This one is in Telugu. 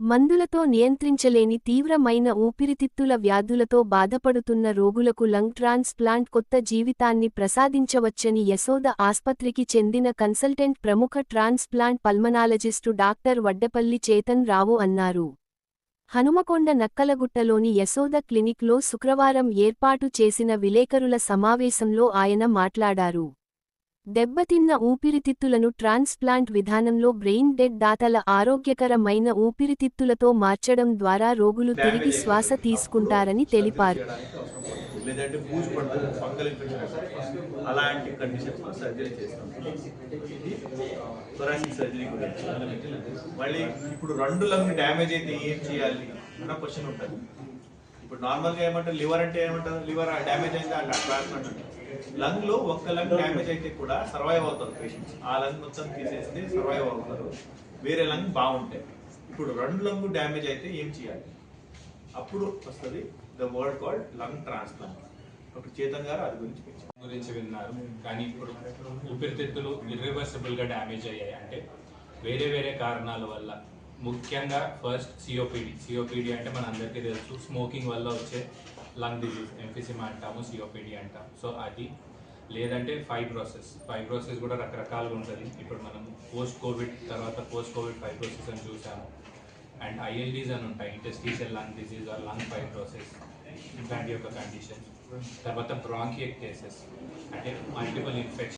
మందులతో నియంత్రించలేని తీవ్రమైన ఊపిరితిత్తుల వ్యాధులతో బాధపడుతున్న రోగులకు లంగ్ ట్రాన్స్ప్లాంట్ కొత్త జీవితాన్ని ప్రసాదించవచ్చని యశోద ఆస్పత్రికి చెందిన కన్సల్టెంట్ ప్రముఖ transplant pulmonologist doctor Vaddapalli Chetan Rao అన్నారు. హనుమకొండ నక్కలగుట్టలోని యశోద క్లినిక్లో శుక్రవారం ఏర్పాటు చేసిన విలేకరుల సమావేశంలో ఆయన మాట్లాడారు. దెబ్బతిన్న ఊపిరితిత్తులను ట్రాన్స్ప్లాంట్ విధానంలో బ్రెయిన్ డెడ్ దాతల ఆరోగ్యకరమైన ఊపిరితిత్తులతో మార్చడం ద్వారా రోగులు తిరిగి శ్వాస తీసుకుంటారని తెలిపారు. లేదంటే పడుతుంది ఫంగల్ ఇన్ఫెక్షన్ అలాంటి కండిషన్స్లో సర్జరీ చేస్తాం. ఇది థొరాసిక్ సర్జరీ గురించి మళ్ళీ ఇప్పుడు రెండు లంగ్ డ్యామేజ్ అయితే ఏం చేయాలి అన్న క్వశ్చన్ ఉంటుంది. ఇప్పుడు ఏమంటారు లివర్ అంటే ఏమంటారు? లివర్ డ్యామేజ్ అయితే అట్లా ట్రాన్స్ప్లాంట్ అంటారు లంగ్లో ఒక్క లంగ్ డ్యామేజ్ అయితే కూడా సర్వైవ్ అవుతారు పేషెంట్స్ ఆ లంగ్ మొత్తం తీసేస్తే సర్వైవ్ అవుతారు. వేరే లంగ్ బాగుంటాయి. ఇప్పుడు రెండు లంగ్ డ్యామేజ్ అయితే ఏం చేయాలి? అప్పుడు వస్తుంది the word called lung transplant ఒక చేతన్ గారు అది గురించి గురించి విన్నారు. కానీ ఇప్పుడు ఊపిరితిత్తులు ఇర్రివర్సిబుల్గా డ్యామేజ్ అయ్యాయి. అంటే వేరే వేరే కారణాల వల్ల. ముఖ్యంగా ఫస్ట్ సిఓపిడి సిఓపిడి అంటే మన అందరికీ తెలుసు. స్మోకింగ్ వల్ల వచ్చే లంగ్ డిజీజ్ ఎంఫిసిమా అంటాము సిఓపిడి అంటాం సో అది లేదంటే ఫైబ్రోసెస్ ఫైబ్రోసెస్ కూడా రకరకాలుగా ఉంటుంది. ఇప్పుడు మనం పోస్ట్ కోవిడ్ తర్వాత పోస్ట్ కోవిడ్ ఫైబ్రోసెస్ అని చూసాము. అండ్ ఐఎల్డీస్ అని ఉంటాయి. Interstitial lung disease or lung fibrosis ఇట్లాంటి యొక్క కండిషన్ తర్వాత బ్రాంకియక్ కేసెస్ అంటే మల్టిపుల్ ఇన్ఫెక్షన్